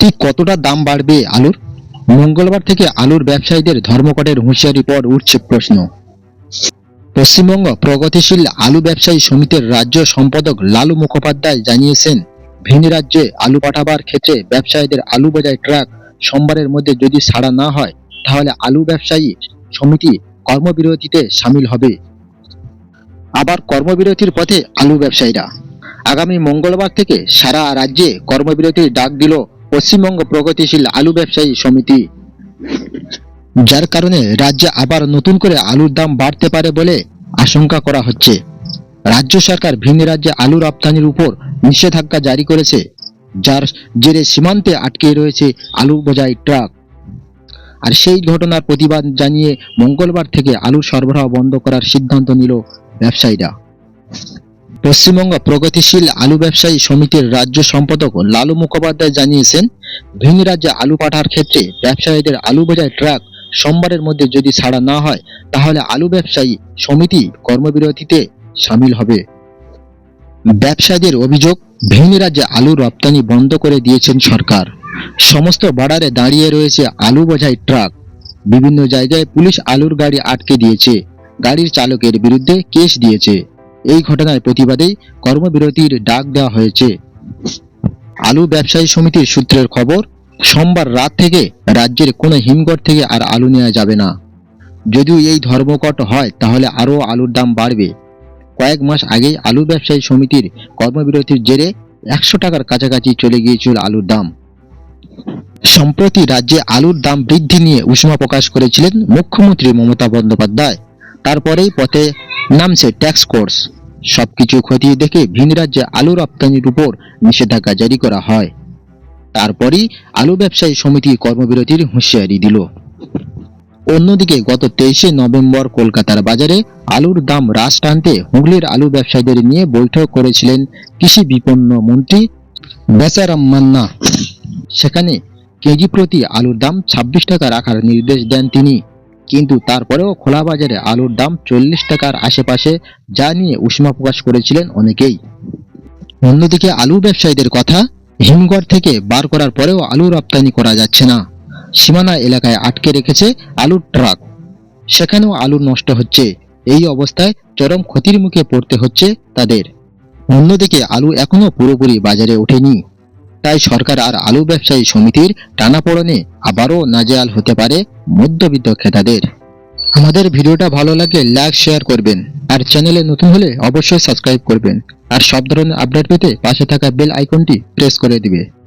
ঠিক কতটা দাম বাড়বে আলুর? মঙ্গলবার থেকে আলুর ব্যবসায়ীদের ধর্মঘটের হুঁশিয়ারি পর উঠছে প্রশ্ন। পশ্চিমবঙ্গ প্রগতিশীল আলু ব্যবসায়ী সমিতির রাজ্য সম্পাদক লালু মুখোপাধ্যায় জানিয়েছেন, ভিন রাজ্যে আলু পাঠাবার ক্ষেত্রে ব্যবসায়ীদের আলু বোঝাই ট্রাক সোমবারের মধ্যে যদি ছাড়া না হয়, তাহলে আলু ব্যবসায়ী সমিতি কর্মবিরতিতে সামিল হবে। আবার কর্মবিরতির পথে আলু ব্যবসায়ীরা। আগামী মঙ্গলবার থেকে সারা রাজ্যে কর্মবিরতির ডাক দিল পশ্চিমবঙ্গ প্রগতিশীল আলু ব্যবসায়ী সমিতি। যার কারণে রাজ্যে আবার নতুন করে আলুর দাম বাড়তে পারে বলে আশঙ্কা করা হচ্ছে। রাজ্য সরকার ভিন্ন রাজ্যে আলু রপ্তানির উপর নিষেধাজ্ঞা জারি করেছে, যার জেরে সীমান্তে আটকে রয়েছে আলু বোঝাই ট্রাক। আর সেই ঘটনার প্রতিবাদ জানিয়ে মঙ্গলবার থেকে আলু সরবরাহ বন্ধ করার সিদ্ধান্ত নিল ব্যবসায়ীরা। পশ্চিমবঙ্গ প্রগতিশীল আলু ব্যবসায়ী সমিতির রাজ্য সম্পাদক লালু মুখোপাধ্যায় জানিয়েছেন, ভিন রাজ্যে আলু পাঠার ক্ষেত্রে ব্যবসায়ীদের আলু বোঝাই ট্রাক সোমবারের মধ্যে যদি ছাড়া না হয়, তাহলে আলু ব্যবসায়ী সমিতি কর্মবিরতিতে সামিল হবে। ব্যবসায়ীদের অভিযোগ, ভিন রাজ্যে আলু রপ্তানি বন্ধ করে দিয়েছেন সরকার। সমস্ত বর্ডারে দাঁড়িয়ে রয়েছে আলু বোঝাই ট্রাক। বিভিন্ন জায়গায় পুলিশ আলুর গাড়ি আটকে দিয়েছে। গাড়ির চালকের বিরুদ্ধে কেস দিয়েছে। এই ঘটনার প্রতিবাদে কর্মবিরতির ডাক দেওয়া হয়েছে। আলু ব্যবসায়ী সমিতির সূত্রের খবর, সোমবার রাত থেকে রাজ্যের কোনো হিমঘর থেকে আর আলু নেওয়া যাবে না। যদিও এই ধর্মঘট হয়, তাহলে আরও আলুর দাম বাড়বে। কয়েক মাস আগেই আলু ব্যবসায়ী সমিতির কর্মবিরতির জেরে একশো টাকার কাছাকাছি চলে গিয়েছিল আলুর দাম। সম্প্রতি রাজ্যে আলুর দাম বৃদ্ধি নিয়ে উষ্মা প্রকাশ করেছিলেন মুখ্যমন্ত্রী মমতা বন্দ্যোপাধ্যায়। তারপরেই পথে নামছে ট্যাক্স কোর্স সবকিছু খতিয়ে দেখে ভিন রাজ্যে আলু রপ্তানির উপর নিষেধাজ্ঞা জারি করা হয়। তারপরই আলু ব্যবসায়ী সমিতি কর্মবিরতির হুঁশিয়ারি দিল। অন্যদিকে গত তেইশে নভেম্বর কলকাতার বাজারে আলুর দাম হ্রাস টানতে হুগলির আলু ব্যবসায়ীদের নিয়ে বৈঠক করেছিলেন কৃষি বিপন্ন মন্ত্রী বেচারাম মান্না। সেখানে কেজি প্রতি আলুর দাম ছাব্বিশ টাকা রাখার নির্দেশ দেন তিনি। কিন্তু তারপরেও খোলা বাজারে আলুর দাম চল্লিশ টাকার আশেপাশে, যা নিয়ে উষ্মা প্রকাশ করেছিলেন অনেকেই। অন্যদিকে আলু ব্যবসায়ীদের কথা, হিমঘর থেকে বার করার পরেও আলু রপ্তানি করা যাচ্ছে না। সীমানা এলাকায় আটকে রেখেছে আলুর ট্রাক। সেখানেও আলু নষ্ট হচ্ছে। এই অবস্থায় চরম ক্ষতির মুখে পড়তে হচ্ছে তাদের। অন্যদিকে আলু এখনও পুরোপুরি বাজারে ওঠেনি। তাই সরকার আর আলু ব্যবসায়ী সমিতির টানাপোড়েনে আবারও নাজেয়াল হতে পারে মধ্যবিত্ত ক্রেতাদের। আমাদের ভিডিওটা ভালো লাগে লাইক, শেয়ার করবেন। আর চ্যানেলে নতুন হলে অবশ্যই সাবস্ক্রাইব করবেন। আর সব ধরনের আপডেট পেতে পাশে থাকা বেল আইকনটি প্রেস করে দিবে।